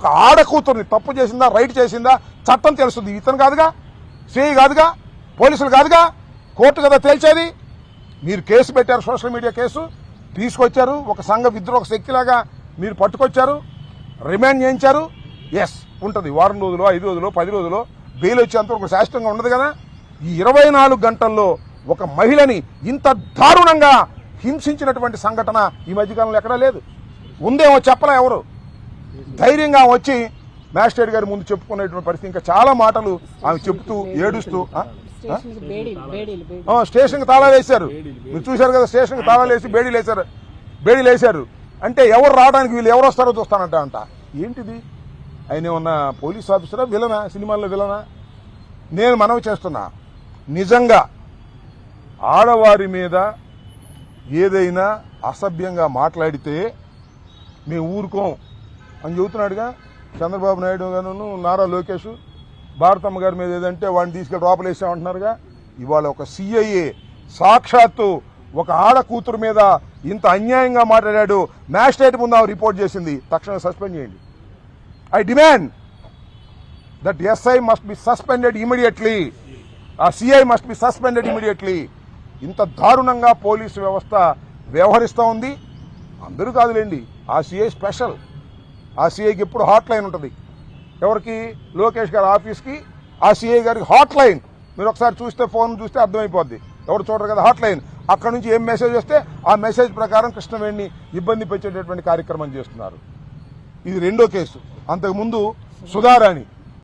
ఒక ఆడ తప్పు చేసిందా రైట్ చేసిందా చట్టం తెలుస్తుంది. ఇతను కాదుగా సిఐ కాదుగా పోలీసులు కాదుగా కోర్టు కదా తేల్చేది. మీరు కేసు పెట్టారు సోషల్ మీడియా కేసు తీసుకొచ్చారు ఒక సంఘ విద్రోహ శక్తిలాగా మీరు పట్టుకొచ్చారు రిమాండ్ చేయించారు. ఎస్ ఉంటుంది. వారం రోజులు ఐదు రోజులు పది రోజులు బెయిల్ వచ్చేంత ఒక శాశ్వతంగా ఉండదు కదా. ఈ ఇరవై నాలుగు గంటల్లో ఒక మహిళని ఇంత దారుణంగా హింసించినటువంటి సంఘటన ఈ మధ్యకాలంలో ఎక్కడా లేదు. ఉందేమో చెప్పలే ఎవరు. ధైర్యంగా వచ్చి మ్యాజిస్ట్రేట్ గారి ముందు చెప్పుకునేటువంటి పరిస్థితి. ఇంకా చాలా మాటలు ఆమె చెబుతూ ఏడుస్తూ స్టేషన్కి తాళా వేశారు. మీరు చూశారు కదా స్టేషన్కి తాళా వేసి బేడీలు వేశారు. బేడీలు వేశారు. అంటే ఎవరు రావడానికి వీళ్ళు ఎవరు వస్తారో చూస్తానంట అంట ఏంటిది? ఆయన ఉన్న పోలీస్ ఆఫీసరా విలనా? సినిమాల్లో విలనా? నేను మనవి చేస్తున్నా. నిజంగా ఆడవారి మీద ఏదైనా అసభ్యంగా మాట్లాడితే మేము ఊరుకోం. అని చెబుతున్నాడుగా. చంద్రబాబు నాయుడు గాను నారా లోకేష్ భారతమ్మ గారి మీద ఏదంటే వాడిని తీసుకెళ్ళి లోపలేసామంటున్నారుగా ఇవాళ ఒక సిఐఏ సాక్షాత్తు ఒక ఆడ కూతురు మీద ఇంత అన్యాయంగా మాట్లాడాడు. మ్యాజిస్ట్రేట్ ముందు ఆమె రిపోర్ట్ చేసింది. తక్షణం సస్పెండ్ చేయండి. I demand that SI must be suspended immediately. ఆ CI must be suspended immediately. ఇంత దారుణంగా పోలీసు వ్యవస్థ వ్యవహరిస్తూ ఉంది. అందరూ కాదులేండి. ఆ సిఐ స్పెషల్. ఆ సిఐకి ఎప్పుడు హాట్ లైన్ ఉంటుంది. ఎవరికి? లోకేష్ గారి ఆఫీస్కి ఆ సిఐ గారికి హాట్ లైన్ మీరు ఒకసారి చూస్తే ఫోన్ చూస్తే అర్థమైపోద్ది. ఎవరు చూడరు కదా హాట్ లైన్ అక్కడ నుంచి ఏం మెసేజ్ వస్తే ఆ మెసేజ్ ప్రకారం కృష్ణవేణిని ఇబ్బంది పెట్టేటటువంటి కార్యక్రమం చేస్తున్నారు. ఇది రెండో కేసు. అంతకుముందు సుధారాణి